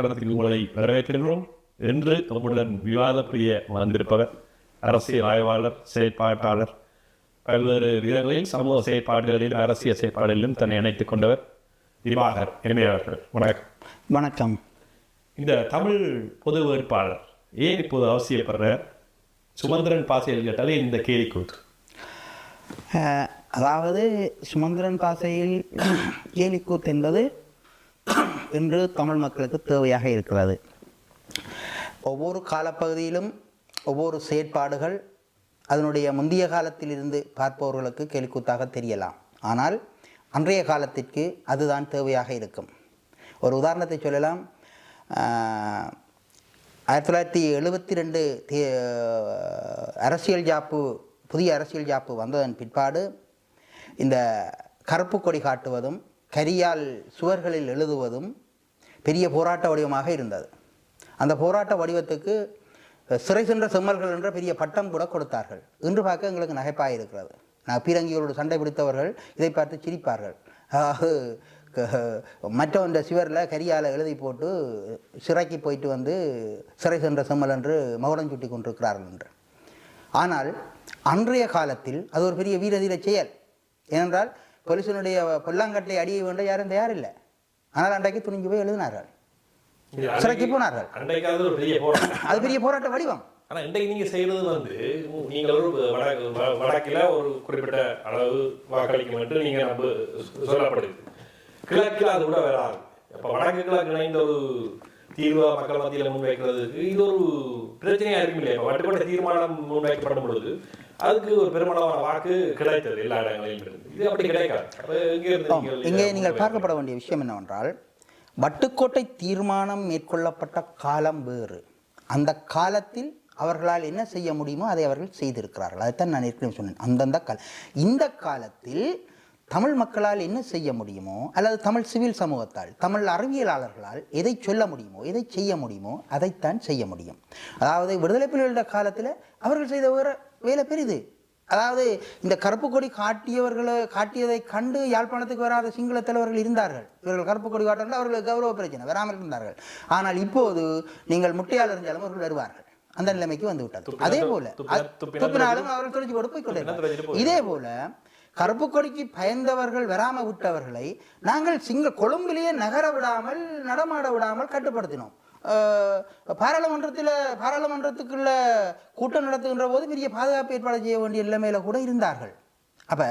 களத்தில் உங்களை வரவேற்கின்றோம் என்று நம்முடன் விவாத பிரிய வந்திருப்பவர் அரசியல் ஆய்வாளர் செயற்பாட்டாளர் பல்வேறு விதங்களில் சமூக செயற்பாடுகளில் அரசியல் செயற்பாடுகளிலும் தன்னை இணைத்துக் கொண்டவர் திவாகர் எம்ஏ அவர்கள். வணக்கம். வணக்கம். இந்த தமிழ் பொது வேட்பாளர் ஏன் இப்போது அவசியப்படுற சுமந்திரன் பாசியல் கேட்டாலே இந்த கேலி கூத்து. அதாவது சுமந்திரன் பாசையில் கேலிக்கூத்து என்பது இன்று தமிழ் மக்களுக்கு தேவையாக இருக்கிறது. ஒவ்வொரு காலப்பகுதியிலும் ஒவ்வொரு செயற்பாடுகள் அதனுடைய முந்தைய காலத்திலிருந்து பார்ப்பவர்களுக்கு கேலிக்கூத்தாக தெரியலாம். ஆனால் அன்றைய காலத்திற்கு அதுதான் தேவையாக இருக்கும். ஒரு உதாரணத்தை சொல்லலாம். ஆயிரத்தி தொள்ளாயிரத்தி எழுபத்தி ரெண்டு அரசியல் ஜாப்பு புதிய அரசியல் ஜாப்பு வந்ததன் பிற்பாடு இந்த கருப்பு கொடி காட்டுவதும் கரியால் சுவர்களில் எழுதுவதும் பெரிய போராட்ட வடிவமாக இருந்தது. அந்த போராட்ட வடிவத்துக்கு சிறை சென்ற செம்மல்கள் என்ற பெரிய பட்டம் கூட கொடுத்தார்கள். இன்று பார்க்க எங்களுக்கு நகைப்பாக இருக்கிறது. நான் பீரங்கிகளோடு சண்டை பிடித்தவர்கள் இதை பார்த்து சிரிப்பார்கள். அதாவது க- சிவரில் கரியால் எழுதி போட்டு சிறைக்கு போயிட்டு வந்து சிறை சென்ற செம்மல் என்று மகுடம் சுட்டி கொண்டிருக்கிறார்கள் என்று ஆனால் அன்றைய காலத்தில் அது ஒரு பெரிய வீரதீர செயல். ஏனென்றால் போலீசனுடைய பொல்லாங்கட்டை அடிய வேண்ட யாரும் தயாரில்லை ஆனால் அன்றைக்கு துணிஞ்சு போய் எழுதினார்கள். சிறைக்கு போனார்கள். அது பெரிய போராட்ட வடிவம். ஆனா இன்றைக்கு நீங்க செய்யறது வந்து நீங்கள் ஒரு வடக்குல ஒரு குறிப்பிட்ட அளவு வாக்களிக்கும் என்று நீங்க நம்ப சொல்லப்படுது. கிழக்கில் அது கூட வராது. அப்ப வடக்கு கிழக்கு இணைந்த ஒரு தீர்வா மக்கள் மத்தியில முன்வைக்கிறதுக்கு இது ஒரு பிரச்சனையா இருக்கும் இல்லையா? இப்ப வட்டுக்கோட்டை தீர்மானம் முன்வைக்கப்படும் பொழுது அதுக்கு ஒரு பெருமளவான வாக்கு கிடைத்தது எல்லா இடங்களிலும் இருந்து. இது அப்படி கிடைக்காது. இங்கே நீங்கள் பார்க்கப்பட வேண்டிய விஷயம் என்னவென்றால் வட்டுக்கோட்டை தீர்மானம் மேற்கொள்ளப்பட்ட காலம் வேறு. அந்த காலத்தில் அவர்களால் என்ன செய்ய முடியுமோ அதை அவர்கள் செய்திருக்கிறார்கள். அதைத்தான் நான் ஏற்கனவே சொன்னேன். அந்தந்த கால இந்த காலத்தில் தமிழ் மக்களால் என்ன செய்ய முடியுமோ அல்லது தமிழ் சிவில் சமூகத்தால் தமிழ் அறிவியலாளர்களால் எதை சொல்ல முடியுமோ எதை செய்ய முடியுமோ அதைத்தான் செய்ய முடியும். அதாவது விடுதலை புலிகளோட காலத்தில் அவர்கள் செய்த வேற வேலை பெரிது அதாவது இந்த கருப்பு கொடி காட்டியவர்களை காட்டியதை கண்டு யாழ்ப்பாணத்துக்கு வராத சிங்கள தலைவர்கள் இருந்தார்கள். இவர்கள் கருப்பு கொடி காட்டினால் அவர்களுக்கு கௌரவ பிரச்சனை வராமல் இருந்தார்கள். ஆனால் இப்போது நீங்கள் முட்டையால் இருந்தாலும் அவர்கள் வருவார்கள். அந்த நிலைமைக்கு வந்து விட்டது அதே போல துப்பினாலும் அவர்கள் தொழிச்சு போட்டு போய் துப்பினா தொலைச்சிட்டு கொண்டிருக்கிறார்கள் இதே போல கருப்பு கொடிக்கு பயந்தவர்கள் வராம விட்டவர்களை நாங்கள் சிங்க கொழும்பிலேயே நகர விடாமல் நடமாட விடாமல் கட்டுப்படுத்தினோம். பாராளுமன்றத்தில் பாராளுமன்றத்துக்குள்ள கூட்டம் நடத்துகின்ற போது பெரிய பாதுகாப்பு ஏற்பாடு செய்ய வேண்டிய நிலைமையில கூட இருந்தார்கள். அப்போ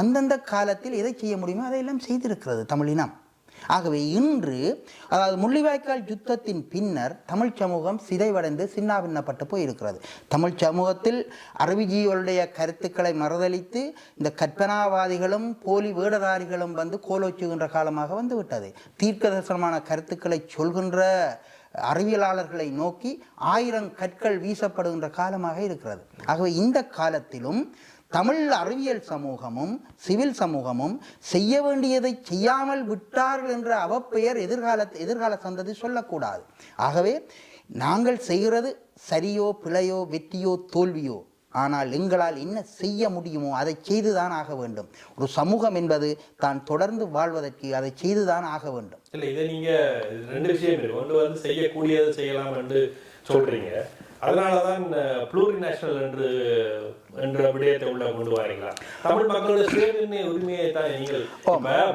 அந்தந்த காலத்தில் எதை செய்ய முடியுமோ அதையெல்லாம் செய்திருக்கிறது தமிழினம். ஆகவே இன்று அதாவது முள்ளிவாய்க்கால் யுத்தத்தின் பின்னர் தமிழ் சமூகம் சிதைவடைந்து சின்னாபின்னப்பட்டு போயிருக்கிறது. தமிழ் சமூகத்தில் அறிவிஜிகளுடைய கருத்துக்களை மறுதளித்து இந்த கற்பனாவாதிகளும் போலி வேடதாரிகளும் வந்து கோலோச்சுகின்ற காலமாக வந்துவிட்டது. தீர்க்க தரிசனமான கருத்துக்களை சொல்கின்ற அறிவியலாளர்களை நோக்கி ஆயிரம் கற்கள் வீசப்படுகின்ற காலமாக இருக்கிறது. ஆகவே இந்த காலத்திலும் தமிழ் அறிவியல் சமூகமும் சிவில் சமூகமும் செய்ய வேண்டியதை செய்யாமல் விட்டார்கள் என்ற அவப்பெயர் எதிர்கால எதிர்கால சந்ததி சொல்லக்கூடாது. ஆகவே நாங்கள் செய்கிறது சரியோ பிழையோ வெற்றியோ தோல்வியோ ஆனால் எங்களால் என்ன செய்ய முடியுமோ அதை செய்துதான் ஆக வேண்டும். ஒரு சமூகம் என்பது தான் தொடர்ந்து வாழ்வதற்கு அதை செய்துதான் ஆக வேண்டும். இல்ல இதை நீங்க ரெண்டு விஷயம் ஒன்று வந்து செய்யக்கூடியது செய்யலாம் என்று சொல்றீங்க. அதனாலதான் ப்ளூரி நேஷனல் என்று என்ற விடயத்தை உள்ள கொண்டு வரீங்களா? தமிழ் மக்களோட சுயநிர்ணய உரிமையை தான் நீங்கள்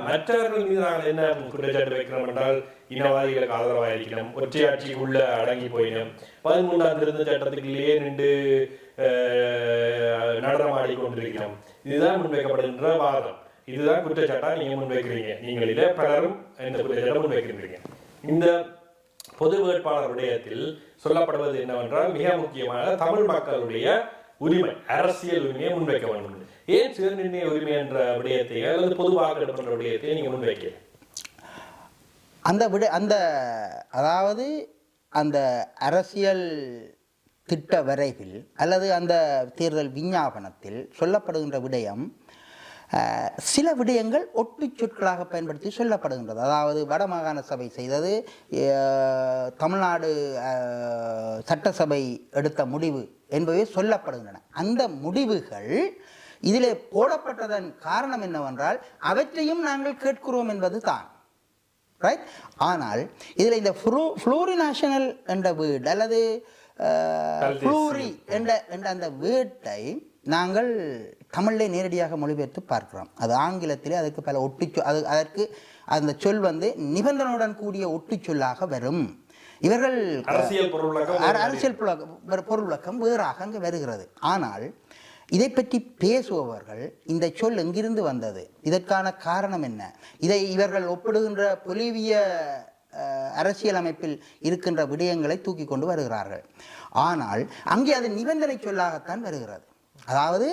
மற்றவர்கள் மீது நாங்கள் என்ன குற்றச்சாட்டு வைக்கிறோம் என்றால் இனவாதிகளுக்கு ஆதரவாக இருக்கிறோம் ஒற்றையாட்சிக்குள்ள அடங்கி போயினோம் பதிமூன்றாம் திருந்த சட்டத்துக்குள்ளேயே நின்று அஹ், நடனமாடி கொண்டிருக்கிறோம் இதுதான் முன்வைக்கப்படுகின்ற வாதம். இதுதான் குற்றச்சாட்டா நீங்க முன்வைக்கிறீங்க. நீங்கள் இதை பலரும் இந்த குற்றச்சாட்டை முன்வைக்கின்றீங்க. இந்த பொது வேட்பாளர் விடயத்தில் சொல்லப்படுவது என்னவென்றால் மிக முக்கியமாக தமிழ் மக்களுடைய உரிமை அரசியல் உரிமையை முன்வைக்க வேண்டும். ஏன் சுயநிர்ணய உரிமை என்ற விடயத்தை அல்லது பொது வாக்கெடுப்புன்ற விடயத்தை நீங்க முன்வைக்க அந்த விட அந்த அதாவது அந்த அரசியல் திட்ட வரைவில் அல்லது அந்த தேர்தல் விஞ்ஞாபனத்தில் சொல்லப்படுகின்ற விடயம் சில விடயங்கள் ஒட்டுச் சொற்களாக பயன்படுத்தி சொல்லப்படுகின்றது. அதாவது வடமாகாண சபை செய்தது தமிழ்நாடு சட்டசபை எடுத்த முடிவு என்பவை சொல்லப்படுகின்றன. அந்த முடிவுகள் இதிலே போடப்பட்டதன் காரணம் என்னவென்றால் அவற்றையும் நாங்கள் கேட்கிறோம் என்பது தான். ரைட் ஆனால் இதில் இந்த ஃப்ளூ ஃப்ளூரினாஷனல் என்ற வீடு அல்லது ஃப்ளூரி என்ற என்ற அந்த வீட்டை நாங்கள் தமிழிலே நேரடியாக மொழிபெயர்த்து பார்க்கிறோம். அது ஆங்கிலத்திலே அதுக்கு பல ஒட்டுச்சொ அது அதற்கு அந்த சொல் வந்து நிபந்தனையுடன் கூடிய ஒட்டுச்சொல்லாக வரும். இவர்கள் அரசியல் அரசியல் பொருள் விளக்கம் வேறாக அங்கு வருகிறது. ஆனால் இதை பற்றி பேசுபவர்கள் இந்த சொல் எங்கிருந்து வந்தது? இதற்கான காரணம் என்ன? இதை இவர்கள் ஒப்பிடுகின்ற பொலிவிய அரசியலமைப்பில் இருக்கின்ற விடயங்களை தூக்கி கொண்டு வருகிறார்கள். ஆனால் அங்கே அது நிபந்தனை சொல்லாகத்தான் வருகிறது. அதாவது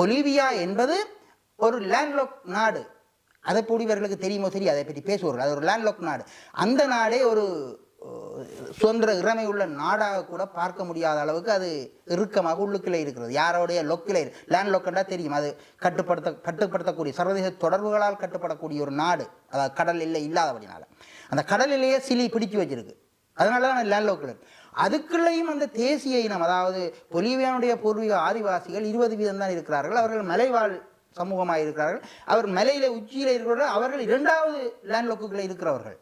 பொலிவியா என்பது ஒரு லேண்ட்லாக் நாடு. அதை போடி இவர்களுக்கு தெரியுமோ சரி அதை பற்றி பேசுவார்கள். அது ஒரு லேண்ட்லாக் நாடு. அந்த நாடே ஒரு சுதந்திர இறமை உள்ள நாடாக கூட பார்க்க முடியாத அளவுக்கு அது இறுக்கமாக உள்ளுக்குள்ளே இருக்கிறது. யாரோடைய லொக்கிலே லேண்ட் லொக்கண்டா தெரியும். அது கட்டுப்படுத்த கட்டுப்படுத்தக்கூடிய சர்வதேச தொடர்புகளால் கட்டுப்படக்கூடிய ஒரு நாடு. அதாவது கடல் இல்லை இல்லாதபடினால. அந்த கடலிலேயே சிலி பிடிச்சு வச்சிருக்கு. அதனால தான் லேண்ட் லோக்கல் அதுக்குள்ளேயும் அந்த தேசிய இனம் அதாவது பொலிவியானுடைய பூர்வீக ஆதிவாசிகள் இருபது வீதம் தான் இருக்கிறார்கள். அவர்கள் மலைவாழ் சமூகமாக இருக்கிறார்கள் அவர் மலையில உச்சியில் இருக்கிறவர்கள் அவர்கள் இரண்டாவது லேண்ட் லோக்குகளை இருக்கிறவர்கள்.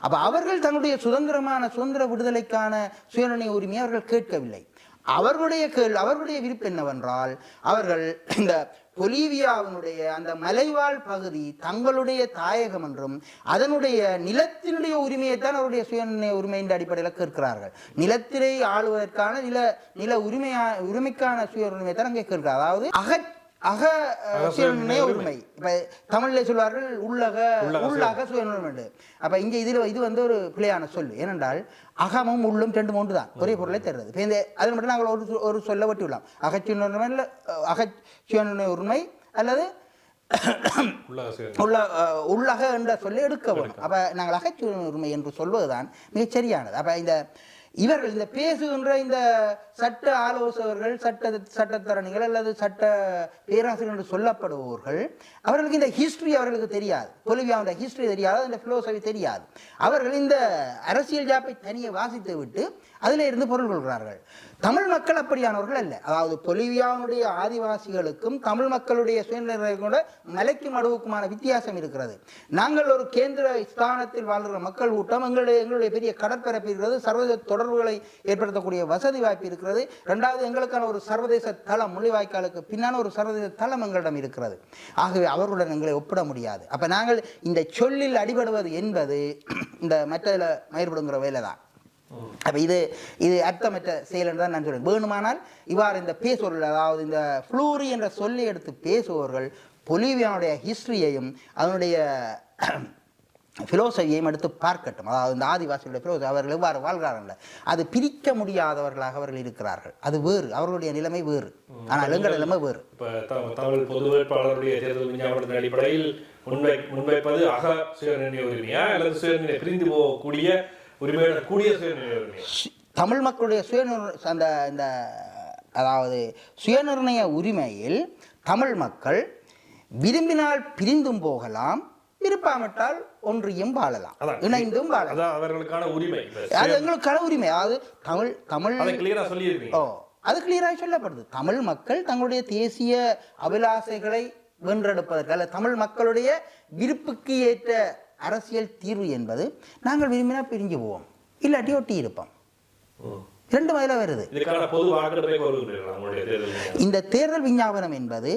அப்ப அவர்கள் தங்களுடைய சுதந்திரமான சுதந்திர விடுதலைக்கான சுயநிர்ணய உரிமையை அவர்கள் கேட்கவில்லை. அவர்களுடைய கேள் அவர்களுடைய விருப்பம் என்னவென்றால் அவர்கள் இந்த பொலிவியாவினுடைய அந்த மலைவாழ் பகுதி தங்களுடைய தாயகம் என்றும் அதனுடைய நிலத்தினுடைய உரிமையைத்தான் அவருடைய சுயநிர்ணய உரிமையின் அடிப்படையில் கேட்கிறார்கள். நிலத்திலே ஆளுவதற்கான நில நில உரிமையா உரிமைக்கான சுய உரிமையை தான் அங்கே கேட்கிறார் அதாவது அகற்ற அக சுயநிர்ணய உரிமை. இப்ப தமிழ்ல சொல்வார்கள் உள்ளக உள்ளக சுயநிர்ணயம் அப்ப இங்க இதுல இது வந்து ஒரு பிழையான சொல். ஏனென்றால் அகமும் உள்ளும் ரெண்டு மூன்று தான் ஒரே பொருளை தருது இப்ப இந்த அது மட்டும் நாங்கள் ஒரு ஒரு சொல்ல வெட்டி விடலாம். அகச்சுயநிர்ணயம் இல்ல அஹ், அகச்சுயநிர்ணய உரிமை அல்லது உள்ள உள்ளக என்ற சொல்லை எடுக்க வேணும். அப்ப நாங்கள் அகச்சுய உரிமை என்று சொல்வதுதான் மிகச் சரியானது. அப்ப இந்த இவர்கள் இந்த பேசுகின்ற இந்த சட்ட ஆலோசகர்கள் சட்ட சட்டத்தரணிகள் அல்லது சட்ட பேராசிரியர் என்று சொல்லப்படுபவர்கள் அவர்களுக்கு இந்த ஹிஸ்டரி அவர்களுக்கு தெரியாது. பொலிவியாவுடைய ஹிஸ்டரி தெரியாது அந்த பிலோசபி தெரியாது. அவர்கள் இந்த அரசியல் ஜாப்பை தனியே வாசித்து விட்டு அதில் இருந்து பொருள் கொள்கிறார்கள். தமிழ் மக்கள் அப்படியானவர்கள் அல்ல. அதாவது பொலிவியாவுடைய ஆதிவாசிகளுக்கும் தமிழ் மக்களுடைய சுயநிலைகளோட மலைக்கும் அடுவுக்குமான வித்தியாசம் இருக்கிறது. நாங்கள் ஒரு கேந்திர ஸ்தானத்தில் வாழ்கிற மக்கள் கூட்டம் எங்களுடைய எங்களுடைய பெரிய கடற்பரப்பு இருக்கிறது. சர்வதேச தொடர்புகளை ஏற்படுத்தக்கூடிய வசதி வாய்ப்பு இருக்கிறது. ரெண்டாவது எங்களுக்கான ஒரு சர்வதேச தளம் முள்ளிவாய்க்காலுக்கு பின்னான ஒரு சர்வதேச தளம் எங்களிடம் இருக்கிறது. ஆகவே அவர்களுடன் எங்களை ஒப்பிட முடியாது. அப்போ நாங்கள் இந்த சொல்லில் அடிபடுவது என்பது இந்த மற்றதில் மயிர்படுங்கிற வேலை தான் அப்போ இது இது அர்த்தமற்ற செயல் தான் நான் சொல்றேன். வேணுமானால் இவ்வாறு இந்த பேசுபவர்கள் அதாவது இந்த ஃப்ளூரி என்ற சொல்லி எடுத்து பேசுபவர்கள் பொலிவியானுடைய ஹிஸ்டரியையும் அதனுடைய ஃபிலோசபியையும் எடுத்து பார்க்கட்டும். அதாவது இந்த ஆதிவாசிகளுடைய philosophy, அவர்கள் எவ்வாறு வாழ்கிறார்கள் அது பிரிக்க முடியாதவர்களாக அவர்கள் இருக்கிறார்கள். அது வேறு. அவர்களுடைய நிலைமை வேறு. ஆனால் எங்கள் நிலைமை வேறு. தமிழ் பொது வேட்பாளருடைய தேர்தல் விஞ்ஞாபனத்தின் அடிப்படையில் முன்வை முன்வைப்பது அக சுயநிலை உரிமையா அல்லது சுயநிலை பிரிந்து போகக்கூடிய உரிமையோட கூடிய தமிழ் மக்களுடைய சுயநிர் அந்த இந்த அதாவது சுயநிர்ணய உரிமையில் தமிழ் மக்கள் விரும்பினால் பிரிந்தும் போகலாம் விருப்பாமட்டால் ஒன்றியும் வாழலாம். இணைந்தும் வாழலாம். அவர்களுக்கான உரிமை. அது எங்களுக்கான உரிமை. அதாவது தமிழ் தமிழ் ஓ அது கிளியராக சொல்லப்படுது. தமிழ் மக்கள் தங்களுடைய தேசிய அபிலாசைகளை வென்றெடுப்பதற்கு அல்ல தமிழ் மக்களுடைய விருப்புக்கு ஏற்ற அரசியல் தீர்வு என்பது நாங்கள் விரும்பினா பிரிஞ்சு போவோம் இல்லாட்டி ஒட்டி இருப்போம் ம். இரண்டு வயல வருது? இந்த தேர்தல் விஞ்ஞாபனம் என்பது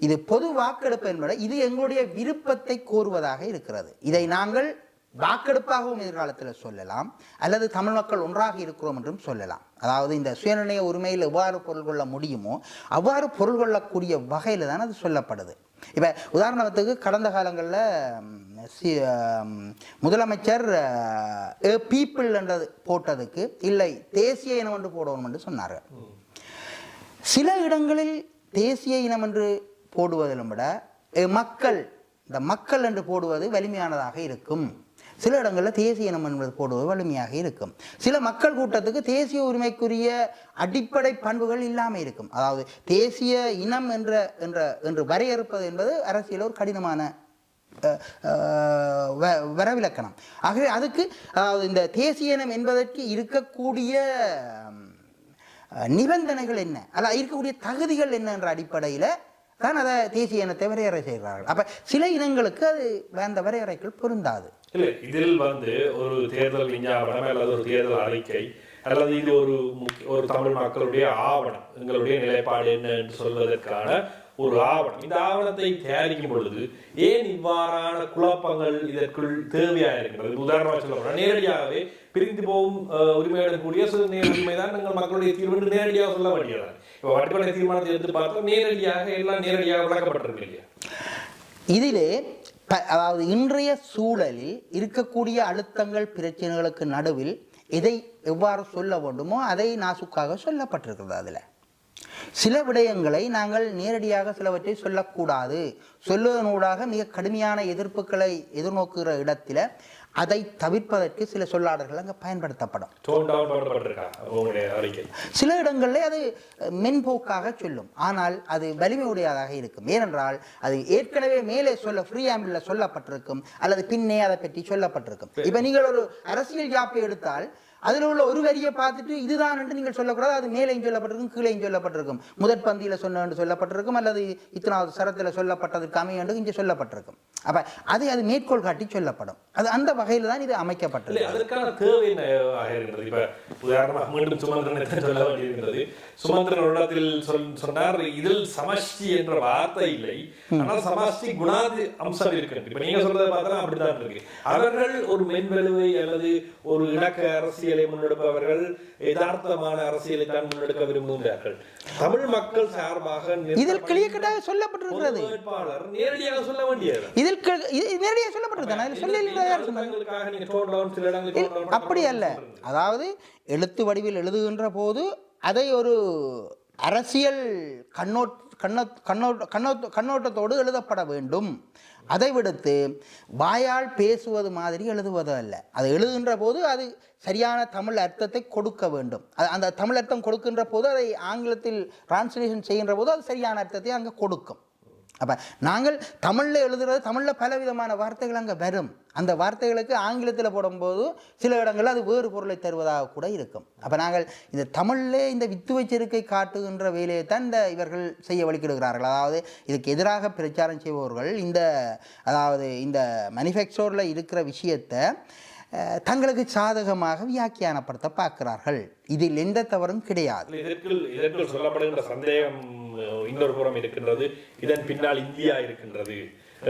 இது பொது வாக்கெடுப்பு என்பது இது எங்களுடைய விருப்பத்தை கோருவதாக இருக்கிறது இதை நாங்கள் வாக்கெடுப்பாகவும் எதிர்காலத்தில் சொல்லலாம். அல்லது தமிழ் மக்கள் ஒன்றாக இருக்கிறோம் என்றும் சொல்லலாம். அதாவது இந்த சுயநிர்ணய உரிமையில் எவ்வாறு பொருள் கொள்ள முடியுமோ அவ்வாறு பொருள் கொள்ளக்கூடிய வகையில் தான் அது சொல்லப்படுது. இப்போ உதாரணத்துக்கு கடந்த காலங்களில் முதலமைச்சர் பீப்புள் என்றது போட்டதுக்கு இல்லை தேசிய இனம் என்று போடணும் என்று சொன்னார்கள் சில இடங்களில் தேசிய இனம் என்று போடுவதிலும் விட மக்கள் இந்த மக்கள் என்று போடுவது வலிமையானதாக இருக்கும். சில இடங்களில் தேசிய இனம் என்பது போடுவது வலிமையாக இருக்கும். சில மக்கள் கூட்டத்துக்கு தேசிய உரிமைக்குரிய அடிப்படை பண்புகள் இல்லாமல் இருக்கும். அதாவது தேசிய இனம் என்ற என்ற என்று வரையறுப்பது என்பது அரசியல் ஒரு கடினமான வ- வரவிலக்கணம். ஆகவே அதுக்கு அதாவது இந்த தேசிய இனம் என்பதற்கு இருக்கக்கூடிய நிபந்தனைகள் என்ன? அல்ல இருக்கக்கூடிய தகுதிகள் என்ன என்ற அடிப்படையில் தான் அதை தேசிய இனத்தை வரையறை செய்கிறார்கள். அப்ப சில இனங்களுக்கு அது அந்த வரையறைகள் பொருந்தாது. இல்ல இதில் வந்து ஒரு தேர்தல் விஞ்ஞாபனம் அல்லது ஒரு தேர்தல் அறிக்கை அல்லது இது ஒரு முக்கிய- ஒரு தமிழ் மக்களுடைய ஆவணம் எங்களுடைய நிலைப்பாடு என்ன என்று சொல்வதற்கான ஒரு ஆவணம். இந்த ஆவணத்தை தயாரிக்கும் பொழுது ஏன் இவ்வாறான குழப்பங்கள் இதற்குள் தேவையா இருக்கின்றது? உதாரணமாக சொல்ல நேரடியாகவே பிரிந்து போகும் அஹ், உரிமையுடன் கூடிய சிறு உரிமை தான் எங்கள் மக்களுடைய தீர்வு நேரடியாக சொல்ல வேண்டியதான் இப்போ வட்டுப்படை தீர்மானத்தை எடுத்து பார்த்தா நேரடியாக எல்லாம் நேரடியாக விளக்கப்பட்டிருக்கு இல்லையா இதிலே அதாவது இன்றைய சூழலில் இருக்கக்கூடிய அழுத்தங்கள் பிரச்சனைகளுக்கு நடுவில் எதை எவ்வாறு சொல்ல வேண்டுமோ அதை நாசுக்காக சொல்லப்பட்டிருக்கிறது அதில். சில விடயங்களை நாங்கள் நேரடியாக சிலவற்றை சொல்லக்கூடாது. சொல்லுவதனூடாக மிக கடுமையான எதிர்ப்புகளை எதிர்நோக்குகிற இடத்துல அதை தவிர்ப்பதற்கு சில சொல்லாடல்கள் அங்கே பயன்படுத்தப்படும். சில இடங்களில் அது மென்போக்காக சொல்லும். ஆனால் அது வலிமை உடையதாக இருக்கும். ஏனென்றால் அது ஏற்கனவே மேலே சொல்ல ஃப்ரீ ஆம்பிளில் சொல்லப்பட்டிருக்கும். அல்லது பின்னே அதை பற்றி சொல்லப்பட்டிருக்கும். இப்போ நீங்கள் ஒரு அரசியல் ஜாப்பை எடுத்தால் அதில் உள்ள ஒரு வரியை பார்த்துட்டு இதுதான் என்று நீங்கள் சொல்லக்கூடாது. அது மேலேயும் சொல்லப்பட்டிருக்கும் கீழேயும் சொல்லப்பட்டிருக்கும். முதற் பந்தியில் சொன்ன என்று சொல்லப்பட்டிருக்கும் அல்லது இத்தனாவது சரத்தில் சொல்லப்பட்டதற்கு அமைய என்று இங்கே சொல்லப்பட்டிருக்கும். அப்போ அது அது மேற்கோள் காட்டி சொல்லப்படும். அது அந்த வகையில் தான் இது அமைக்கப்பட்டது. அதற்கான தேவை இப்ப உதாரணமாக மீண்டும் சுமந்திரனை சொல்ல வேண்டியிருக்கிறது சுமந்திரன் சொல் சொன்னார் இதில் சமஷ்டி என்ற வார்த்தை இல்லை. ஆனால் சமஷ்டி குணாதி அம்சம் இருக்கு இப்ப சொல்றதை பார்த்தா அப்படித்தான் இருக்கு. அவர்கள் ஒரு மென்வலுவை அல்லது ஒரு இணக்க அரசியலை முன்னெடுப்பவர்கள் யதார்த்தமான அரசியலை தான் முன்னெடுக்க விரும்புகிறார்கள். தமிழ் மக்கள் சார்பாக இதில் கிளியக்கட்டாக சொல்லப்பட்டிருக்கிறது. வேட்பாளர் நேரடியாக சொல்ல வேண்டியது. இதில் நேரடியாக சொல்லப்பட்டிருக்காங்க அதில் சொல்லி அப்படி அல்ல. அதாவது எழுத்து வடிவில் எழுதுகின்ற போது அதை ஒரு அரசியல் கண்ணோட் கண்ணோ கண்ணோட்ட கண்ணோட்டத்தோடு எழுதப்பட வேண்டும். அதை விடுத்து வாயால் பேசுவது மாதிரி எழுதுவது அல்ல. அது எழுதுகின்ற போது அது சரியான தமிழ் அர்த்தத்தை கொடுக்க வேண்டும். அது அந்த தமிழ் அர்த்தம் கொடுக்கின்ற போது அதை ஆங்கிலத்தில் டிரான்ஸ்லேஷன் செய்கின்ற போது அது சரியான அர்த்தத்தை அங்கே கொடுக்கும். அப்போ நாங்கள் தமிழில் எழுதுறது தமிழில் பல விதமான வார்த்தைகள் அங்கே வரும். அந்த வார்த்தைகளுக்கு ஆங்கிலத்தில் போடும்போது சில இடங்களில் அது வேறு பொருளை தருவதாக கூட இருக்கும். அப்போ நாங்கள் இந்த தமிழிலே இந்த வித்துவ செருக்கை காட்டுகின்ற வேலையை தான் இந்த இவர்கள் செய்ய வழிக்கிடுகிறார்கள் அதாவது இதுக்கு எதிராக பிரச்சாரம் செய்பவர்கள் இந்த அதாவது இந்த மேனுஃபேக்சரில் இருக்கிற விஷயத்தை தங்களுக்கு சாதகமாக வியாக்கியானப்படுத்த பார்க்கிறார்கள். இதில் எந்த தவறும் கிடையாது. இதற்குள் சொல்லப்படுகின்ற சந்தேகம் இன்னொரு புறம் இருக்கின்றது. இதன் பின்னால் இந்தியா இருக்கின்றது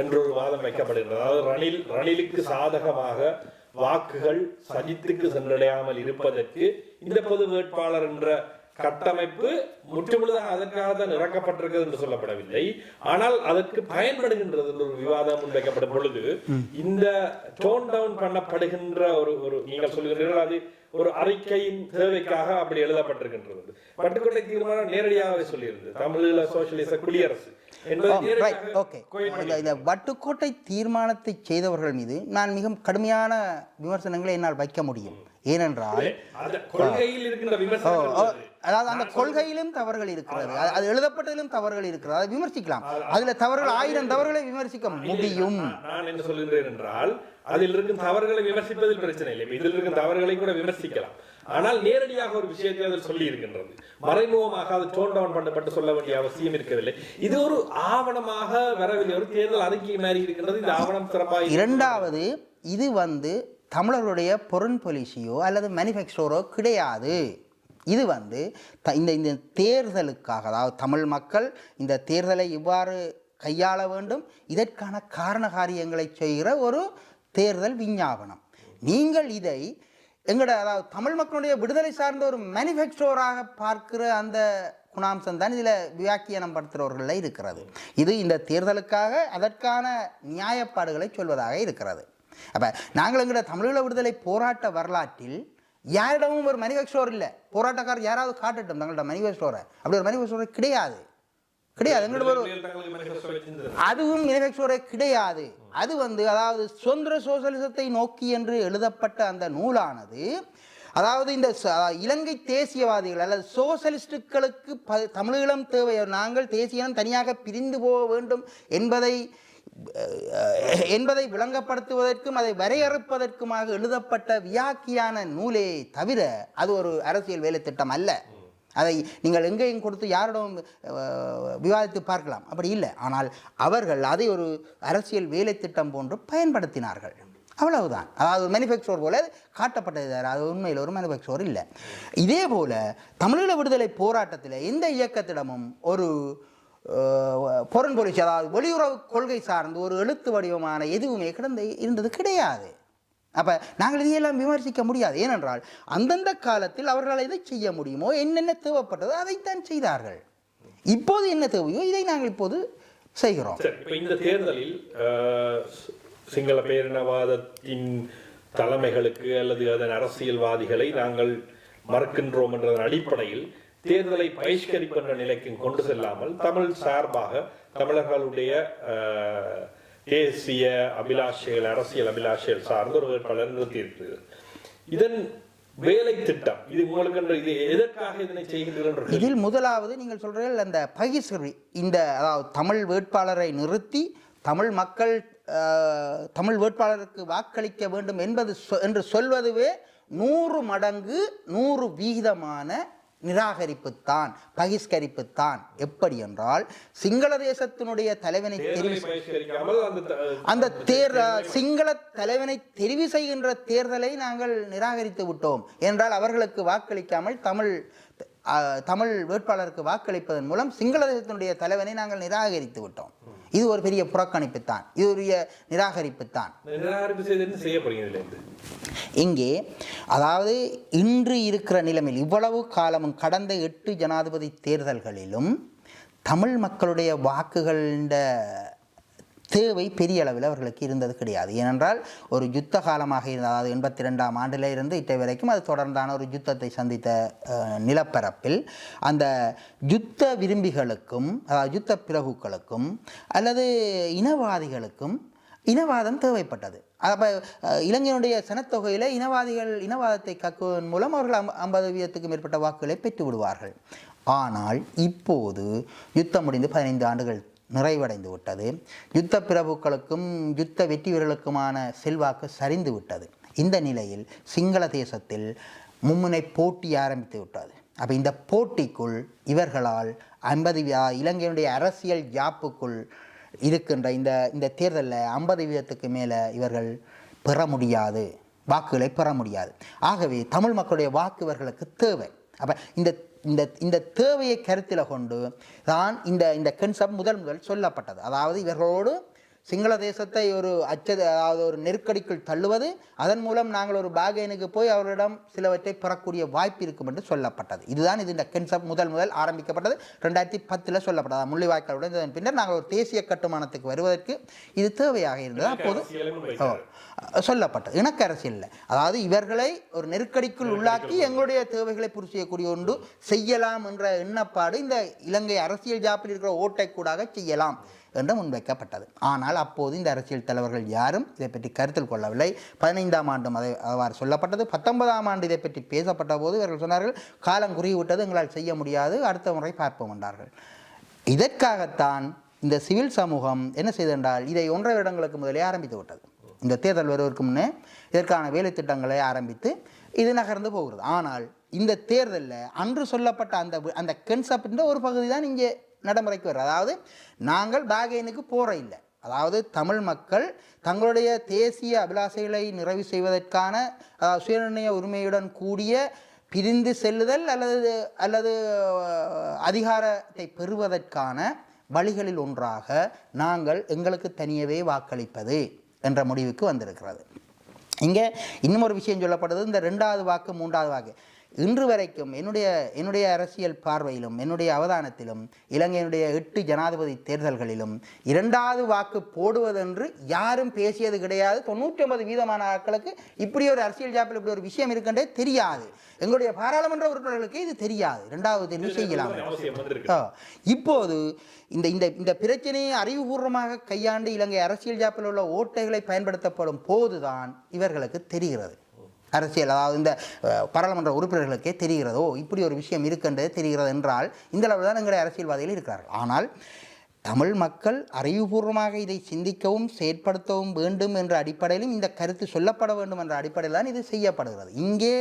என்று ஒரு வாதம் வைக்கப்படுகின்றது. அதாவது ரணில் ரணிலுக்கு சாதகமாக வாக்குகள் சஜித்துக்கு சென்றடையாமல் இருப்பதற்கு இந்த பொது வேட்பாளர் என்ற கட்டமைப்பு முற்றுமுழுதாக அதற்காக தான் இறக்கப்பட்டிருக்கிறது என்று சொல்லப்படவில்லை. ஆனால் அதற்கு பயன்படுகின்றது ஒரு விவாதம் முன்வைக்கப்படும் பொழுது இந்த டோன் டவுன் பண்ணப்படுகின்ற ஒரு ஒரு நீங்கள் சொல்கிறீர்கள் அது ஒரு அறிக்கையின் தேவைக்காக அப்படி எழுதப்பட்டிருக்கின்றது. பட்டுக்கோட்டை தீர்மானம் நேரடியாகவே சொல்லியிருந்தது. தமிழீழ சோசியலிச குடியரசு. ஓகே கோயில் இந்த வட்டுக்கோட்டை தீர்மானத்தை செய்தவர்கள் மீது நான் மிக கடுமையான விமர்சனங்களை என்னால் வைக்க முடியும். ஏனென்றால் ஓ, வருது. அதாவது அந்த கொள்கையிலும் தவறுகள் இருக்கிறது. அது- எழுதப்பட்டதிலும் தவறுகள் இருக்கிறது. அதை விமர்சிக்கலாம். அதுல தவறுகள் ஆயிரம் தவறுகளை விமர்சிக்க முடியும். நான் என்ன சொல்கின்றேன் என்றால் அதில் இருக்கும் தவறுகளை விமர்சிப்பதில் பிரச்சனை இல்லை. இதில் இருக்கும் தவறுகளை கூட விமர்சிக்கலாம். ஆனால் நேரடியாக ஒரு விஷயத்தை அதில் சொல்லி இருக்கின்றது மறைமுகமாக அது டோன் டவுன் பண்ணப்பட்டு சொல்ல வேண்டிய அவசியம் இருக்கவில்லை. இது ஒரு ஆவணமாக வரவில்லை. ஒரு தேர்தல் அறிக்கை மாறி இருக்கின்றது இந்த ஆவணம் சிறப்பாக இரண்டாவது இது வந்து தமிழர்களுடைய பொருள் பொலிசியோ அல்லது மேனுஃபேக்சரோ கிடையாது. இது வந்து த இந்த இந்த தேர்தலுக்காக அதாவது தமிழ் மக்கள் இந்த தேர்தலை இவ்வாறு கையாள வேண்டும். இதற்கான காரண காரியங்களை செய்கிற ஒரு தேர்தல் விஞ்ஞாபனம். நீங்கள் இதை எங்களோட அதாவது தமிழ் மக்களுடைய விடுதலை சார்ந்த ஒரு மேனுஃபேக்சராக பார்க்கிற அந்த குணாம்சம் தான் இதில் வியாக்கியானம் படுத்துகிறவர்களில் இருக்கிறது. இது இந்த தேர்தலுக்காக அதற்கான நியாயப்பாடுகளை சொல்வதாக இருக்கிறது. அப்போ நாங்கள் எங்களோட தமிழீழ விடுதலை போராட்ட வரலாற்றில் யாரிடமும் ஒரு மேனுஃபேக்சர் இல்லை. போராட்டக்காரர் யாராவது காட்டட்டும் தங்களோட மேனுஃபேக்சரை அப்படி ஒரு மேனுஃபேக்சர் கிடையாது. கிடையாது. எங்களோட ஒரு. அதுவும் மேனுஃபேக்சரே கிடையாது. அது வந்து அதாவது சுதந்திர சோசலிசத்தை நோக்கி என்று எழுதப்பட்ட அந்த நூலானது அதாவது இந்த இலங்கை தேசியவாதிகள் அல்லது சோசலிஸ்டுகளுக்கு ப தமிழீழம் தேவை. நாங்கள் தேசியம் தனியாக பிரிந்து போக வேண்டும் என்பதை என்பதை விளங்கப்படுத்துவதற்கும் அதை வரையறுப்பதற்குமாக எழுதப்பட்ட வியாக்கியான நூலே தவிர அது ஒரு அரசியல் வேலை திட்டம் அல்ல. அதை நீங்கள் எங்கேயும் கொடுத்து யாரிடம் விவாதித்து பார்க்கலாம். அப்படி இல்லை. ஆனால் அவர்கள் அதை ஒரு அரசியல் வேலை திட்டம் போன்று பயன்படுத்தினார்கள். அவ்வளவுதான். அதாவது ஒரு மேனுஃபேக்சர் போல காட்டப்பட்டது அது உண்மையில் ஒரு மேனுஃபேக்சர் இல்லை. இதே போல தமிழீழ விடுதலை போராட்டத்தில் எந்த இயக்கத்திடமும் ஒரு அஹ், அதாவது வெளியுறவு கொள்கை சார்ந்து ஒரு எழுத்து வடிவமான எதுவுமே கிடந்த இருந்தது கிடையாது. அப்போ நாங்கள் இதையெல்லாம் விமர்சிக்க முடியாது. ஏனென்றால் அந்தந்த காலத்தில் அவர்களால் எதை செய்ய முடியுமோ என்னென்ன தேவைப்பட்டதோ அதைத்தான் செய்தார்கள். இப்போது என்ன தேவையோ இதை நாங்கள் இப்போது செய்கிறோம். இந்த தேர்தலில் சிங்கள பேரினவாதத்தின் தலைமைகளுக்கு அல்லது அதன் அரசியல்வாதிகளை நாங்கள் மறக்கின்றோம் என்றதன் அடிப்படையில் தேர்தலை பகிஷ்கரிக்கின்ற நிலைக்கும் கொண்டு செல்லாமல் தமிழ் சார்பாக தமிழர்களுடைய தேசிய அபிலாஷைகள் அரசியல் அபிலாஷைகள் சார்ந்த ஒரு வேட்பாளர் நிறுத்தியிருக்கிறது இதன் வேலை திட்டம் இது உங்களுக்கு இது எதற்காக இதனை செய்கின்றீர்கள் இதில் முதலாவது நீங்கள் சொல்கிறீர்கள் அந்த பகிஷ்கரி இந்த அதாவது தமிழ் வேட்பாளரை நிறுத்தி தமிழ் மக்கள் தமிழ் வேட்பாளருக்கு வாக்களிக்க வேண்டும் என்பது சொ- என்று சொல்வதுவே நூறு மடங்கு நூறு விகிதமான நிராகரிப்புத்தான் பகிஷ்கரிப்புத்தான். எப்படி என்றால் சிங்கள தேசத்தினுடைய தலைவனை தெரிவு அந்த தேர் சிங்கள தலைவனை தெரிவு செய்கின்ற தேர்தலை நாங்கள் நிராகரித்து விட்டோம். என்றால் அவர்களுக்கு வாக்களிக்காமல் தமிழ் தமிழ் வேட்பாளருக்கு வாக்களிப்பதன் மூலம் சிங்கள தேசத்தினுடைய தலைவனை நாங்கள் நிராகரித்து விட்டோம். இது ஒரு பெரிய புறக்கணிப்புத்தான். இது ஒரு நிராகரிப்பு இருந்து இங்கே அதாவது இன்று இருக்கிற நிலைமையில் இவ்வளவு காலமும் கடந்த எட்டு ஜனாதிபதி தேர்தல்களிலும் தமிழ் மக்களுடைய வாக்குகள தேவை பெரிய அளவில் அவர்களுக்கு இருந்தது கிடையாது. ஏனென்றால் ஒரு யுத்த காலமாக இருந்த அதாவது எண்பத்தி ரெண்டாம் ஆண்டில் இருந்து இட்டை வரைக்கும் அது தொடர்ந்தான ஒரு யுத்தத்தை சந்தித்த நிலப்பரப்பில் அந்த யுத்த விரும்பிகளுக்கும் அதாவது யுத்த பிரகுக்களுக்கும் அல்லது இனவாதிகளுக்கும் இனவாதம் தேவைப்பட்டது. அப்போ இளைஞனுடைய சனத்தொகையில் இனவாதிகள் இனவாதத்தை கக்குவதன் மூலம் அவர்கள் ஐம்பது வீதத்துக்கு மேற்பட்ட வாக்குகளை பெற்று விடுவார்கள் ஆனால் இப்போது யுத்தம் முடிந்து பதினைந்து ஆண்டுகள் நிறைவடைந்து விட்டது யுத்த பிரபுக்களுக்கும் யுத்த வெற்றி வீரர்களுக்குமான செல்வாக்கு சரிந்து விட்டது இந்த நிலையில் சிங்கள தேசத்தில் மும்முனை போட்டி ஆரம்பித்து விட்டது. அப்போ இந்த போட்டிக்குள் இவர்களால் ஐம்பது இலங்கையினுடைய அரசியல் யாப்புக்குள் இருக்கின்ற இந்த இந்த தேர்தலில் ஐம்பது வீதத்துக்கு மேலே இவர்கள் பெற முடியாது. வாக்குகளை பெற முடியாது. ஆகவே தமிழ் மக்களுடைய வாக்கு இவர்களுக்கு தேவை. அப்போ இந்த இந்த இந்த தேவையை கருத்தில் கொண்டு தான் இந்த இந்த கன்செப்ட் முதல் முதல் சொல்லப்பட்டது. அதாவது இவர்களோடு சிங்கள தேசத்தை ஒரு அச்ச அதாவது ஒரு நெருக்கடிக்குள் தள்ளுவது அதன் மூலம் நாங்கள் ஒரு பாகேனுக்கு போய் அவரிடம் சிலவற்றை பெறக்கூடிய வாய்ப்பு இருக்கும் என்று சொல்லப்பட்டது. இதுதான் இது இந்த கன்செப்ட் முதல் முதல் ஆரம்பிக்கப்பட்டது. ரெண்டாயிரத்தி பத்தில் சொல்லப்பட்டது. முள்ளிவாய்க்காலுடன் இதன் பின்னர் நாங்கள் ஒரு தேசிய கட்டுமானத்துக்கு வருவதற்கு இது தேவையாக இருந்தது. அப்போது. சொல்லப்பட்டது. இணக்க அரசியல்ல அதாவது இவர்களை ஒரு நெருக்கடிக்குள் உள்ளாக்கி எங்களுடைய தேவைகளை பூர்த்தி செய்யக்கூடிய ஒன்று செய்யலாம் என்ற எண்ணப்பாடு இந்த இலங்கை அரசியல் ஜாப்பில் இருக்கிற ஓட்டை கூடாக செய்யலாம். என்று முன்வைக்கப்பட்டது. ஆனால் அப்போது இந்த அரசியல் தலைவர்கள் யாரும் இதை பற்றி கருத்தில் கொள்ளவில்லை. பதினைந்தாம் ஆண்டும் அதை அவ்வாறு சொல்லப்பட்டது. பத்தொன்பதாம் ஆண்டு இதை பற்றி பேசப்பட்ட போது இவர்கள் சொன்னார்கள் காலம் குறுகிவிட்டது எங்களால் செய்ய முடியாது அடுத்த முறை பார்ப்போம் என்றார்கள். இதற்காகத்தான் இந்த சிவில் சமூகம் என்ன செய்தென்றால் இதை ஒன்றரை வருடங்களுக்கு முதலே ஆரம்பித்து விட்டது. இந்த தேர்தல் வருவதற்கு முன்னே இதற்கான வேலை திட்டங்களை ஆரம்பித்து இது நகர்ந்து போகிறது. ஆனால் இந்த தேர்தலில் அன்று சொல்லப்பட்ட அந்த அந்த அந்த கன்செப்ட் ஒரு பகுதி தான் இங்கே நடைமுறைக்கு வருது அதாவது நாங்கள் பேகெயினுக்கு போகிற இல்லை. அதாவது தமிழ் மக்கள் தங்களுடைய தேசிய அபிலாஷைகளை நிறைவு செய்வதற்கான அதாவது சுயநிர்ணய உரிமையுடன் கூடிய பிரிந்து செல்லுதல் அல்லது அல்லது அதிகாரத்தை பெறுவதற்கான வழிகளில் ஒன்றாக நாங்கள் எங்களுக்கு தனியவே வாக்களிப்பது என்ற முடிவுக்கு வந்திருக்கிறது. இங்கே இன்னும் ஒரு விஷயம் சொல்லப்படுது. இந்த ரெண்டாவது வாக்கு மூன்றாவது வாக்கு. இன்று வரைக்கும் என்னுடைய என்னுடைய அரசியல் பார்வையிலும் என்னுடைய அவதானத்திலும் இலங்கையினுடைய எட்டு ஜனாதிபதி தேர்தல்களிலும் இரண்டாவது வாக்கு போடுவதென்று யாரும் பேசியது கிடையாது. தொண்ணூற்றி ஒன்பது வீதமான ஆட்களுக்கு இப்படி ஒரு அரசியல் ஜாப்பில் இப்படி ஒரு விஷயம் இருக்கின்றே தெரியாது. எங்களுடைய பாராளுமன்ற உறுப்பினர்களுக்கு இது தெரியாது. இரண்டாவது தெரிவு செய்யலாம். இப்போது இந்த இந்த இந்த பிரச்சனையை அறிவுபூர்வமாக கையாண்டு இலங்கை அரசியல் ஜாப்பில் உள்ள ஓட்டைகளை பயன்படுத்தப்படும் போதுதான் இவர்களுக்கு தெரிகிறது. அரசியல் அதாவது இந்த பாராளுமன்ற உறுப்பினர்களுக்கே தெரிகிறதோ இப்படி ஒரு விஷயம் இருக்கின்றது தெரிகிறது என்றால் இந்த அளவில் தான் எங்களுடைய அரசியல்வாதிகள் இருக்கிறார்கள். ஆனால் தமிழ் மக்கள் அறிவுபூர்வமாக இதை சிந்திக்கவும் செயற்படுத்தவும் வேண்டும் என்ற அடிப்படையிலும் இந்த கருத்து சொல்லப்பட வேண்டும் என்ற அடிப்படையில் தான் இது செய்யப்படுகிறது. இங்கே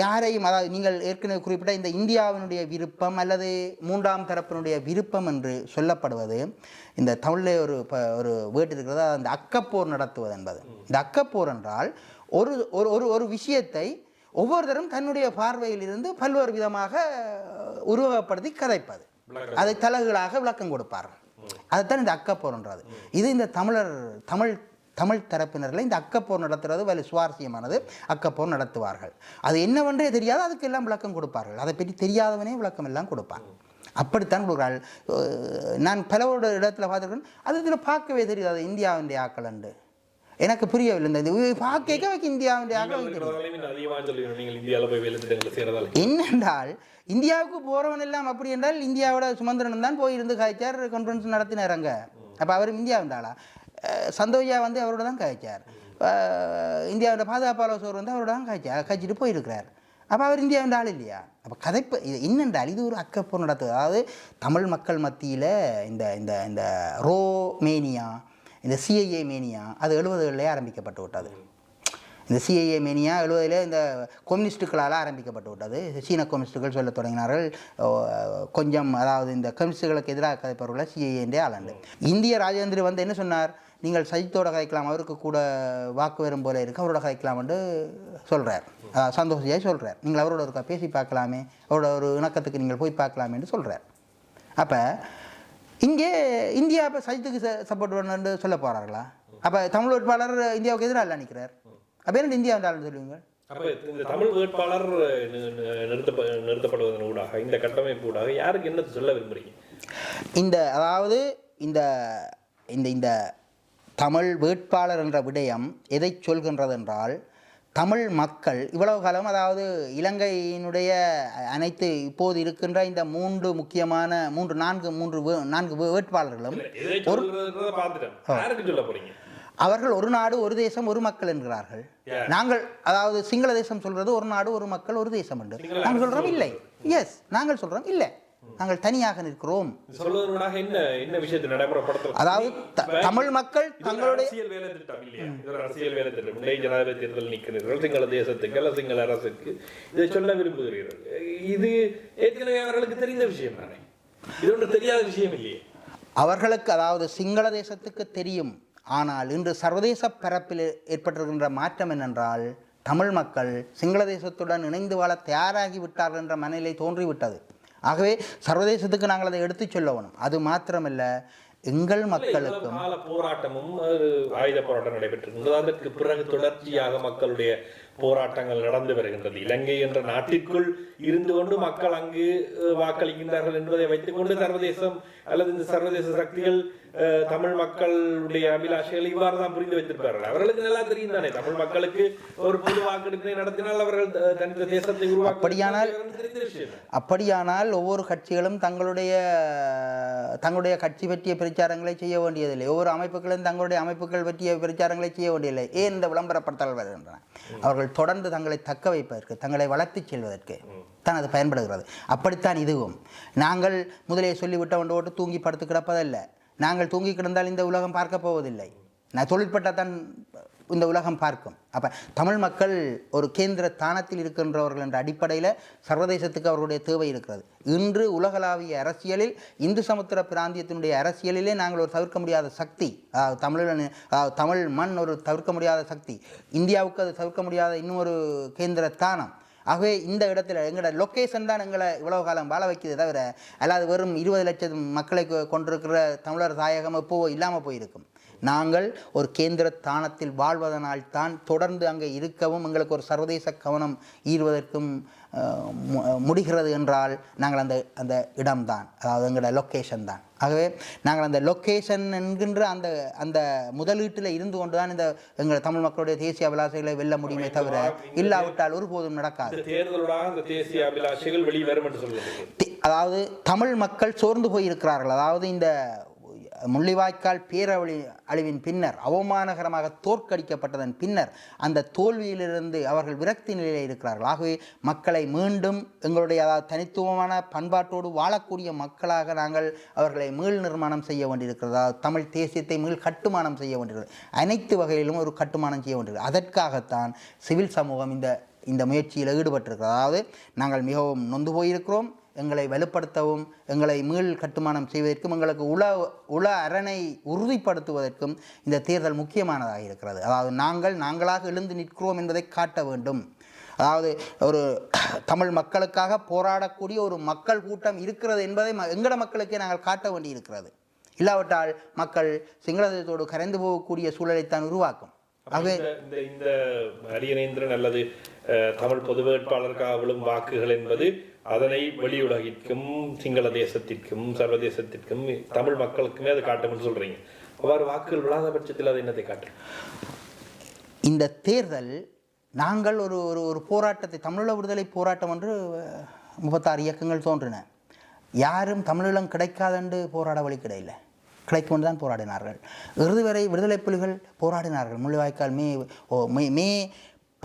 யாரையும் அதாவது நீங்கள் ஏற்கனவே குறிப்பிட்ட இந்த இந்தியாவினுடைய விருப்பம் அல்லது மூன்றாம் தரப்பினுடைய விருப்பம் என்று சொல்லப்படுவது இந்த தமிழில் ஒரு ஒரு வேட்டு இருக்கிறது அந்த அக்கப்போர் நடத்துவது என்பது. இந்த அக்கப்போர் என்றால் ஒரு ஒரு ஒரு ஒரு விஷயத்தை ஒவ்வொருத்தரும் தன்னுடைய பார்வையிலிருந்து பல்வேறு விதமாக உருவகப்படுத்தி கதைப்பது. அதை தலகுகளாக விளக்கம் கொடுப்பார்கள் அதுதான் இந்த அக்கப்போர்ன்றது. இது இந்த தமிழர் தமிழ் தமிழ் தரப்பினர்களை இந்த அக்கப்போர் நடத்துறது வலி சுவாரஸ்யமானது. அக்கப்போர் நடத்துவார்கள். அது என்னவென்றே தெரியாது அதுக்கெல்லாம் விளக்கம் கொடுப்பார்கள். அதை பற்றி தெரியாதவனே விளக்கம் எல்லாம் கொடுப்பான் அப்படித்தான் கொடுக்குறாள். நான் பலவோட இடத்துல பார்த்துருக்கேன் அது இதில் பார்க்கவே தெரியாது. இந்தியாவுடைய ஆக்கள் எனக்கு புரியவில்லை. இந்த இது பார்க்க வைக்க இந்தியாவுடைய என்னென்றால் இந்தியாவுக்கு போகிறவன் எல்லாம் அப்படி என்றால் இந்தியாவோட சுமந்திரன் தான் போய் இருந்து காய்ச்சார் கான்ஃபரன்ஸ் நடத்தினார் அங்கே. அப்போ அவர் இந்தியா வந்தாளா? சந்தோஷா வந்து அவரோட தான் காய்ச்சார் இந்தியாவோட பாதுகாப்பு ஆலோசகர் வந்து அவரோட தான் காய்ச்சார் காய்ச்சிட்டு போயிருக்கிறார். அப்போ அவர் இந்தியாவின் ஆள் இல்லையா? அப்போ கதைப்பு இது என்னென்றால் இது ஒரு அக்கப்போர் நடத்துவது. அதாவது தமிழ் மக்கள் மத்தியில் இந்த இந்த இந்த ரோ மேனியா இந்த சிஐஏ மேனியா அது எழுபதுகளிலே ஆரம்பிக்கப்பட்டு விட்டது. இந்த சிஐஏ மேனியா எழுபதில் இந்த கம்யூனிஸ்ட்டுகளால் ஆரம்பிக்கப்பட்டு விட்டது. சீன கம்யூனிஸ்ட்டுகள் சொல்ல தொடங்கினார்கள். கொஞ்சம் அதாவது இந்த கம்யூனிஸ்டுகளுக்கு எதிராக கதைப்பவர்களை சிஐஏன்றே ஆளாண்டு. இந்திய ராஜேந்திரி வந்து என்ன சொன்னார்? நீங்கள் சஜித்தோட கதைக்கலாம் அவருக்கு கூட வாக்கு வரும் போல இருக்கு அவரோட கதைக்கலாம்னு என்று சொல்கிறார் சந்தோஷியாக சொல்கிறார் நீங்கள் அவரோட ஒருக்கா பேசி பார்க்கலாமே அவரோட ஒரு இணக்கத்துக்கு நீங்கள் போய் பார்க்கலாமேன்னு சொல்கிறார் அப்போ இங்கே இந்தியா இப்போ சஜித்துக்கு சப்போர்ட் பண்ணு சொல்ல போகிறார்களா அப்போ தமிழ் வேட்பாளர் இந்தியாவுக்கு எதிராக நிற்கிறார் அப்போ என்ன இந்தியா வந்தாலும் சொல்லுவீங்க? அப்ப இந்த தமிழ் வேட்பாளர் நிறுத்தப்படுவதன் ஊடாக இந்த கட்டமைப்பு ஊடாக யாருக்கு என்ன சொல்ல விரும்புறீங்க? இந்த அதாவது இந்த இந்த இந்த தமிழ் வேட்பாளர் என்ற விடயம் எதை சொல்கின்றது என்றால் தமிழ் மக்கள் இவ்வளவு காலம் அதாவது இலங்கையினுடைய அனைத்து இப்போது இருக்கின்ற இந்த மூன்று முக்கியமான மூன்று நான்கு மூன்று நான்கு வேட்பாளர்களும் போறீங்க? அவர்கள் ஒரு நாடு ஒரு தேசம் ஒரு மக்கள் என்கிறார்கள்? நாங்கள் அதாவது சிங்கள தேசம் சொல்றது ஒரு நாடு ஒரு மக்கள் ஒரு தேசம் என்று. நாங்கள் சொல்றோம் இல்லை. எஸ் நாங்கள் சொல்றோம் இல்லை. நாங்கள் தனியாக நிற்கிறோம். அதாவது தமிழ் மக்கள் தங்களுடைய அரசியல் வேலை திட்டம் இல்லையா? இது ஒரு அரசியல் வேலை திட்டம். இன்றைய ஜனாதிபதி தேர்தல் நிற்கிறீர்கள் சிங்கள தேசத்துக்கு அல்ல சிங்கள அரசுக்கு. இதை சொல்ல விரும்புகிறீர்கள். இது ஏற்கனவே அவர்களுக்கு தெரிந்த விஷயம் தானே? இது ஒன்று தெரியாத விஷயம் இல்லையே? அவர்களுக்கு அதாவது சிங்கள தேசத்துக்கு தெரியும். ஆனால் இன்று சர்வதேச பரப்பில் ஏற்பட்டிருக்கின்ற மாற்றம் என்னென்றால் தமிழ் மக்கள் சிங்கள தேசத்துடன் இணைந்து வாழ தயாராகி விட்டார்கள் என்ற மனநிலை தோன்றிவிட்டது. ஆகவே சர்வதேசத்துக்கு நாங்கள் அதை எடுத்துச் சொல்ல வேணும். அது மாத்திரமல்ல எங்கள் மக்களுக்கும் போராட்டமும் ஆயுத போராட்டம் நடைபெற்றிருக்கின்றது அதற்கு பிறகு தொடர்ச்சியாக மக்களுடைய போராட்டங்கள் நடந்து வருகின்றது. இலங்கை என்ற நாட்டிற்குள் இருந்து கொண்டு மக்கள் அங்கு வாக்களிக்கின்றார்கள் என்பதை வைத்துக்கொண்டு சர்வதேசம் அல்லது இந்த சர்வதேச சக்திகள் தமிழ் மக்களுடைய அபிலாஷைகள் இவ்வாறு தான் புரிந்து வைத்திருப்பார்கள். அவர்களுக்கு நல்லா தெரியும் தானே. தமிழ் மக்களுக்கு ஒரு பொது வாக்கெடுப்பினை நடத்தினால் அவர்கள் த- தனது தேசத்தை உருவாக்க அப்படியானால். அப்படியானால் ஒவ்வொரு கட்சிகளும் தங்களுடைய தங்களுடைய கட்சி பற்றிய பிரச்சாரங்களை செய்ய வேண்டியதில்லை. ஒவ்வொரு அமைப்புகளும் தங்களுடைய அமைப்புகள் பற்றிய பிரச்சாரங்களை செய்ய வேண்டியதில்லை. ஏன் இந்த விளம்பரப்படுத்தல் வருகின்றன? அவர்கள் தொடர்ந்து தங்களை தக்க வைப்பதற்கு தங்களை வளர்த்து செல்வதற்கு தான் அது பயன்படுகிறது. அப்படித்தான் இதுவும். நாங்கள் முதலே சொல்லிவிட்ட ஒன்று ஓட்டு தூங்கி படுத்து கிடப்பதல்ல. நாங்கள் தூங்கி கிடந்தால் இந்த உலகம் பார்க்க போவதில்லை. நான் தொழிற்பட்டால் தான் இந்த உலகம் பார்க்கும். அப்போ தமிழ் மக்கள் ஒரு கேந்திர தானத்தில் இருக்கின்றவர்கள் என்ற அடிப்படையில் சர்வதேசத்துக்கு அவர்களுடைய தேவை இருக்கிறது. இன்று உலகளாவிய அரசியலில் இந்து சமுத்திர பிராந்தியத்தினுடைய அரசியலிலே நாங்கள் ஒரு தவிர்க்க முடியாத சக்தி. அதாவது தமிழ் தமிழ் மண் ஒரு தவிர்க்க முடியாத சக்தி. இந்தியாவுக்கு அது தவிர்க்க முடியாத இன்னும் ஒரு கேந்திர தானம். ஆகவே இந்த இடத்துல எங்களோட லொக்கேஷன் தான் எங்களை இவ்வளவு காலம் வாழ வைக்கிறதே தவிர அல்லாது வெறும் இருபது லட்சம் மக்களை கொண்டிருக்கிற தமிழர் தாயகம் எப்போவோ இல்லாமல் போயிருக்கும். நாங்கள் ஒரு கேந்திர தானத்தில் வாழ்வதனால் தான் தொடர்ந்து அங்கே இருக்கவும் எங்களுக்கு ஒரு சர்வதேச கவனம் ஈர்வதற்கும் முடிகிறது என்றால் நாங்கள் அந்த அந்த இடம்தான். அதாவது எங்களோட லொக்கேஷன் தான். ஆகவே நாங்கள் அந்த லொக்கேஷன் என்கின்ற அந்த அந்த முதலீட்டில் இருந்து கொண்டு தான் இந்த எங்கள் தமிழ் மக்களுடைய தேசிய அபிலாசைகளை வெல்ல முடியுமே தவிர இல்லாவிட்டால் ஒருபோதும் நடக்காது. அபிலாஷைகள் அதாவது தமிழ் மக்கள் சோர்ந்து போயிருக்கிறார்கள். அதாவது இந்த முள்ளிவாய்க்கால் பேரவழி அழிவின் பின்னர் அவமானகரமாக தோற்கடிக்கப்பட்டதன் பின்னர் அந்த தோல்வியிலிருந்து அவர்கள் விரக்தி நிலையில் இருக்கிறார்கள். ஆகவே மக்களை மீண்டும் எங்களுடைய அதாவது தனித்துவமான பண்பாட்டோடு வாழக்கூடிய மக்களாக நாங்கள் அவர்களை மீள் நிர்மாணம் செய்ய வேண்டியிருக்கிறது. அதாவது தமிழ் தேசியத்தை மீள் கட்டுமானம் செய்ய வேண்டியிருக்கிறது. அனைத்து வகையிலும் ஒரு கட்டுமானம் செய்ய வேண்டியிருக்கிறது. அதற்காகத்தான் சிவில் சமூகம் இந்த இந்த முயற்சியில் ஈடுபட்டிருக்கிறது. அதாவது நாங்கள் மிகவும் நொந்து போயிருக்கிறோம். எங்களை வலுப்படுத்தவும் எங்களை மீள் கட்டுமானம் செய்வதற்கும் எங்களுக்கு உள உள அரணை உறுதிப்படுத்துவதற்கும் இந்த தேர்தல் முக்கியமானதாக இருக்கிறது. அதாவது நாங்கள் நாங்களாக எழுந்து நிற்கிறோம் என்பதை காட்ட வேண்டும். அதாவது ஒரு தமிழ் மக்களுக்காக போராடக்கூடிய ஒரு மக்கள் கூட்டம் இருக்கிறது என்பதை எங்கட மக்களுக்கே நாங்கள் காட்ட வேண்டி இருக்கிறது இல்லாவிட்டால் மக்கள் சிங்களத்தோடு கரைந்து போகக்கூடிய சூழலைத்தான் உருவாக்கும். இந்த இந்த அரியநேந்திரன் அல்லது தமிழ் பொது வேட்பாளருக்காக விழும் வாக்குகள் என்பது அதனை வெளியுலகிற்கும் சிங்கள தேசத்திற்கும் சர்வதேசத்திற்கும் தமிழ் மக்களுக்குமே அது காட்டும்னு சொல்றீங்க. அவ்வாறு வாக்குகள் விழாத பட்சத்தில் அது என்னத்தை காட்டும்? இந்த தேர்தல் நாங்கள் ஒரு ஒரு ஒரு போராட்டத்தை தமிழீழ விடுதலை போராட்டம் என்று முப்பத்தாறு இயக்கங்கள் தோன்றின. யாரும் தமிழீழம் கிடைக்காதென்று போராட வழி கிடையில. கிடைக்கும் தான் போராடினார்கள். இறுதி வரை விடுதலை புலிகள் போராடினார்கள். முள்ளிவாய்க்கால் மே ஓ மே மே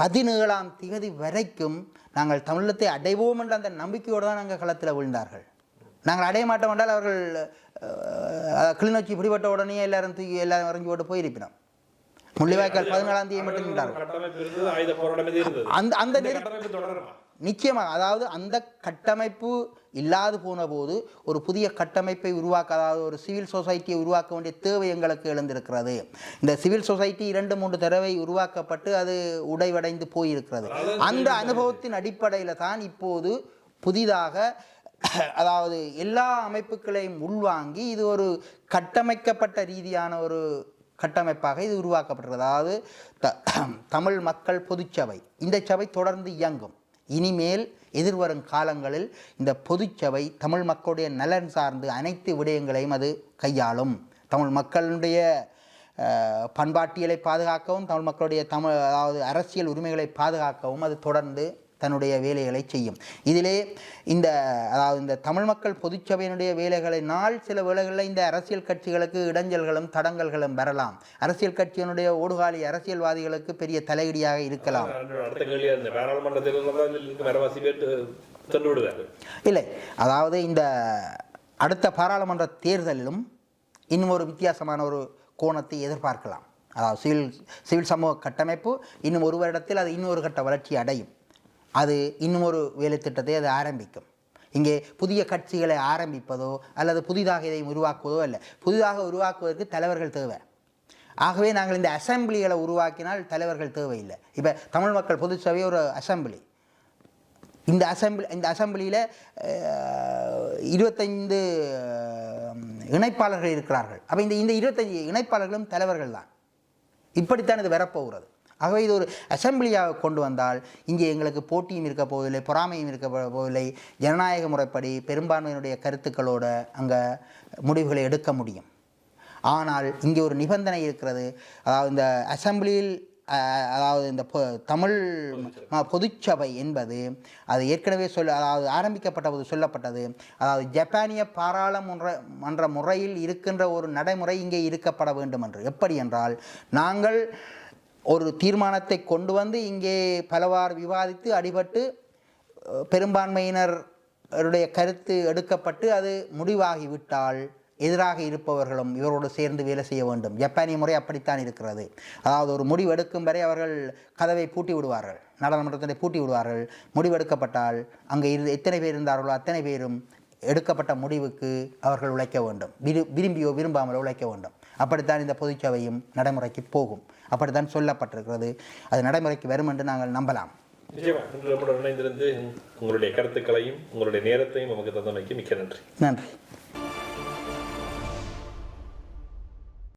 பதினேழாம் திகதி வரைக்கும் நாங்கள் தமிழத்தை அடைவோம் என்ற அந்த நம்பிக்கையோடு தான் நாங்கள் களத்தில் விழுந்தார்கள். நாங்கள் அடைய மாட்டோம் என்றால் அவர்கள் கிளிநொச்சி பிடிபட்ட உடனே எல்லாரும் தூக்கி எல்லாரும் இறங்கி போட்டு போயிருப்பினோம். முள்ளிவாய்க்கால் பதினாலாம் தேதி மட்டும் அந்த அந்த நிச்சயமாக அதாவது அந்த கட்டமைப்பு இல்லாது போன போது ஒரு புதிய கட்டமைப்பை உருவாக்க அதாவது ஒரு சிவில் சொசைட்டியை உருவாக்க வேண்டிய தேவை எங்களுக்கு எழுந்திருக்கிறது. இந்த சிவில் சொசைட்டி இரண்டு மூன்று தடவை உருவாக்கப்பட்டு அது உடைவடைந்து போயிருக்கிறது. அந்த அனுபவத்தின் அடிப்படையில் தான் இப்போது புதிதாக அதாவது எல்லா அமைப்புகளையும் உள்வாங்கி இது ஒரு கட்டமைக்கப்பட்ட ரீதியான ஒரு கட்டமைப்பாக இது உருவாக்கப்பட்டிருக்கிறது. அதாவது த தமிழ் மக்கள் பொதுச்சபை. இந்த சபை தொடர்ந்து இயங்கும். இனிமேல் எதிர்வரும் காலங்களில் இந்த பொதுச்சபை தமிழ் மக்களுடைய நலன் சார்ந்து அனைத்து விடயங்களையும் அது கையாளும். தமிழ் மக்களுடைய பண்பாட்டியலை பாதுகாக்கவும் தமிழ் மக்களுடைய தமிழ் அதாவது அரசியல் உரிமைகளை பாதுகாக்கவும் அது தொடர்ந்து தன்னுடைய வேலைகளை செய்யும். இதிலே இந்த அதாவது இந்த தமிழ் மக்கள் பொதுச்சபையினுடைய வேலைகளை நாள் சில வேளைகளில் இந்த அரசியல் கட்சிகளுக்கு இடைஞ்சல்களும் தடங்கல்களும் வரலாம். அரசியல் கட்சியினுடைய ஓடுகாலி அரசியல்வாதிகளுக்கு பெரிய தலையீடியாக இருக்கலாம். இல்லை. அதாவது இந்த அடுத்த பாராளுமன்ற தேர்தலிலும் இன்னும் ஒரு வித்தியாசமான ஒரு கோணத்தை எதிர்பார்க்கலாம். அதாவது சிவில் சிவில் சமூக கட்டமைப்பு இன்னும் ஒரு வருடத்தில் அது இன்னொரு கட்ட வளர்ச்சி அடையும். அது இன்னும் ஒரு வேலைத்திட்டத்தை அது ஆரம்பிக்கும். இங்கே புதிய கட்சிகளை ஆரம்பிப்பதோ அல்லது புதிதாக இதை உருவாக்குவதோ இல்லை புதிதாக உருவாக்குவதற்கு தலைவர்கள் தேவை. ஆகவே நாங்கள் இந்த அசம்பிளிகளை உருவாக்கினால் தலைவர்கள் தேவையில்லை. இப்போ தமிழ் மக்கள் பொதுச்சபை ஒரு அசம்பிளி. இந்த அசம்பிளி இந்த அசம்பிளியில் இருபத்தைந்து இணைப்பாளர்கள் இருக்கிறார்கள். அப்போ இந்த இந்த இருபத்தஞ்சு இணைப்பாளர்களும் தலைவர்கள் தான். இப்படித்தான் இது வரப்போகிறது. ஆகவே இது ஒரு அசம்பிளியாக கொண்டு வந்தால் இங்கே எங்களுக்கு போட்டியும் இருக்க போவதில்லை பொறாமையும் இருக்க போவதில்லை. ஜனநாயக முறைப்படி பெரும்பான்மையினுடைய கருத்துக்களோட அங்கே முடிவுகளை எடுக்க முடியும். ஆனால் இங்கே ஒரு நிபந்தனை இருக்கிறது. அதாவது இந்த அசம்பிளியில் அதாவது இந்த பொ- தமிழ் பொதுச்சபை என்பது அது ஏற்கனவே சொல்ல அதாவது ஆரம்பிக்கப்பட்ட போது சொல்லப்பட்டது. அதாவது ஜப்பானிய பாராளுமன்ற மன்ற முறையில் இருக்கின்ற ஒரு நடைமுறை இங்கே இருக்கப்பட வேண்டும் என்று எப்படி என்றால் நாங்கள் ஒரு தீர்மானத்தை கொண்டு வந்து இங்கே பலவாறு விவாதித்து அடிபட்டு பெரும்பான்மையினருடைய கருத்து எடுக்கப்பட்டு அது முடிவாகிவிட்டால் எதிராக இருப்பவர்களும் இவரோடு சேர்ந்து வேலை செய்ய வேண்டும். ஜப்பானிய முறை அப்படித்தான் இருக்கிறது. அதாவது ஒரு முடிவு எடுக்கும் வரை அவர்கள் கதவை பூட்டி விடுவார்கள். நாடாளுமன்றத்தை பூட்டி விடுவார்கள். முடிவெடுக்கப்பட்டால் அங்கே இரு எத்தனை பேர் இருந்தார்களோ அத்தனை பேரும் எடுக்கப்பட்ட முடிவுக்கு அவர்கள் உழைக்க வேண்டும். விரு விரும்பியோ விரும்பாமலோ உழைக்க வேண்டும். அப்படித்தான் இந்த பொதுச்சபையும் நடைமுறைக்கு போகும். அப்படித்தான் சொல்லப்பட்டிருக்கிறது. அது நடைமுறைக்கு வரும் என்று நாங்கள் நம்பலாம். நிச்சயமா இன்று நம்முடன் இணைந்திருந்து உங்களுடைய கருத்துக்களையும் உங்களுடைய நேரத்தையும் நமக்கு தந்தமைக்கு மிக்க நன்றி. நன்றி.